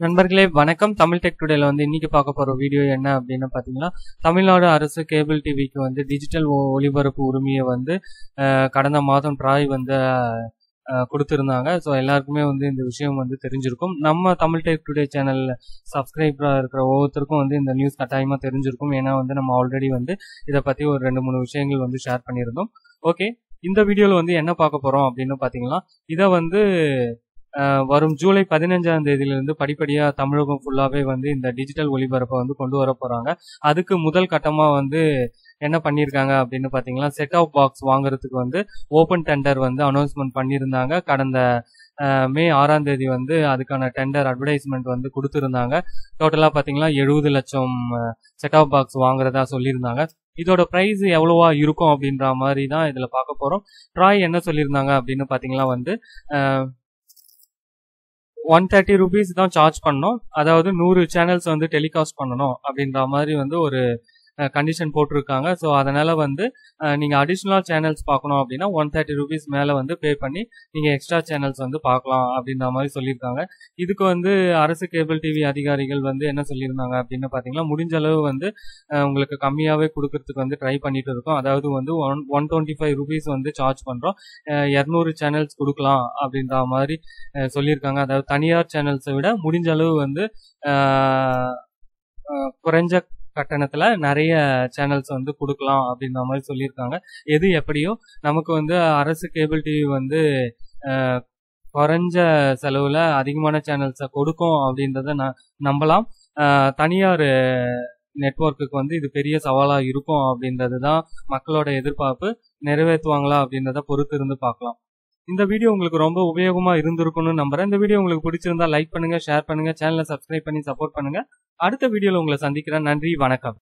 நண்பர்களே வணக்கம். தமிழ் டெக் டுடேல வந்து இன்னைக்கு பார்க்க போற வீடியோ என்ன அப்படின்னு பாத்தீங்கன்னா தமிழ்நாடு அரசு கேபிள் டிவிக்கு வந்து டிஜிட்டல் ஒ- ஒளிபரப்பு உரிமையை வந்து கடந்த மாதம் ட்ராய் வந்து கொடுத்துருந்தாங்க. ஸோ எல்லாருக்குமே வந்து இந்த விஷயம் வந்து தெரிஞ்சிருக்கும். நம்ம தமிழ் டெக் டுடே சேனல் சப்ஸ்கிரைபராக இருக்கிற ஒவ்வொருத்தருக்கும் வந்து இந்த நியூஸ் கட்டாயமா தெரிஞ்சிருக்கும். ஏன்னா வந்து நம்ம ஆல்ரெடி வந்து இதை பத்தி ஒரு ரெண்டு மூணு விஷயங்கள் வந்து ஷேர் பண்ணியிருந்தோம். ஓகே இந்த வீடியோவில் வந்து என்ன பார்க்க போறோம் அப்படின்னு பாத்தீங்கன்னா இதை வந்து வரும் ஜூலை பதினஞ்சாம் தேதியிலிருந்து படிப்படியாக தமிழகம் ஃபுல்லாகவே வந்து இந்த டிஜிட்டல் ஒளிபரப்பை வந்து கொண்டு வர போகிறாங்க அதுக்கு முதல் கட்டமாக வந்து என்ன பண்ணியிருக்காங்க அப்படின்னு பார்த்தீங்கன்னா செட் ஆஃப் பாக்ஸ் வாங்குறதுக்கு வந்து ஓப்பன் டெண்டர் வந்து அனௌன்ஸ்மெண்ட் பண்ணியிருந்தாங்க. கடந்த மே ஆறாம் தேதி வந்து அதுக்கான டெண்டர் அட்வர்டைஸ்மெண்ட் வந்து கொடுத்துருந்தாங்க. டோட்டலாக பார்த்தீங்கன்னா எழுபது லட்சம் செட் ஆஃப் பாக்ஸ் வாங்குறதா சொல்லியிருந்தாங்க. இதோட ப்ரைஸ் எவ்வளோவா இருக்கும் அப்படின்ற மாதிரி தான் இதில் பார்க்க போகிறோம் ட்ராய் என்ன சொல்லியிருந்தாங்க அப்படின்னு பார்த்தீங்கன்னா வந்து ஒன் தேர்ட்டி ருபீஸ் தான் சார்ஜ் பண்ணோம். அதாவது நூறு சேனல்ஸ் வந்து டெலிகாஸ்ட் பண்ணணும் அப்படின்ற மாதிரி வந்து ஒரு கண்டிஷன் போட்டிருக்காங்க. ஸோ அதனால வந்து நீங்கள் அடிஷ்னல் அடிஷ்னலாக சேனல்ஸ் பார்க்கணும் அப்படின்னா ஒன் தேர்ட்டி ருபீஸ் மேலே வந்து பே பண்ணி நீங்கள் எக்ஸ்ட்ரா சேனல்ஸ் வந்து பார்க்கலாம் அப்படின்ற மாதிரி சொல்லியிருக்காங்க. இதுக்கு வந்து அரசு கேபிள் டிவி அதிகாரிகள் வந்து என்ன சொல்லியிருந்தாங்க அப்படின்னு பார்த்தீங்கன்னா முடிஞ்ச அளவு வந்து உங்களுக்கு கம்மியாகவே கொடுக்கறதுக்கு வந்து ட்ரை பண்ணிட்டு இருக்கோம். அதாவது வந்து one one twenty five rupees வந்து சார்ஜ் பண்ணுறோம் இரநூறு சேனல்ஸ் கொடுக்கலாம் அப்படின்ற மாதிரி சொல்லியிருக்காங்க. அதாவது தனியார் சேனல்ஸை விட முடிஞ்ச அளவு வந்து குறைஞ்ச கட்டணத்துல நிறைய சேனல்ஸ் வந்து கொடுக்கலாம் அப்படின்ற மாதிரி சொல்லியிருக்காங்க. எது எப்படியோ நமக்கு வந்து அரசு கேபிள் டிவி வந்து குறைஞ்ச செலவுல அதிகமான சேனல்ஸை கொடுக்கும் அப்படின்றத ந- நம்பலாம். தனியார் நெட்வொர்க்குக்கு வந்து இது பெரிய சவாலா இருக்கும் அப்படின்றது தான் மக்களோட எதிர்பார்ப்பு. நிறைவேற்றுவாங்களா அப்படின்றத பொறுத்து இருந்து பார்க்கலாம். இந்த வீடியோ உங்களுக்கு ரொம்ப உபயோகமா இருந்திருக்கும்னு நம்புறேன். இந்த வீடியோ உங்களுக்கு பிடிச்சிருந்தா லைக் பண்ணுங்க ஷேர் பண்ணுங்க சேனலை சப்ஸ்கிரைப் பண்ணி சப்போர்ட் பண்ணுங்க. அடுத்த வீடியோல உங்களை சந்திக்கிறேன். நன்றி வணக்கம்.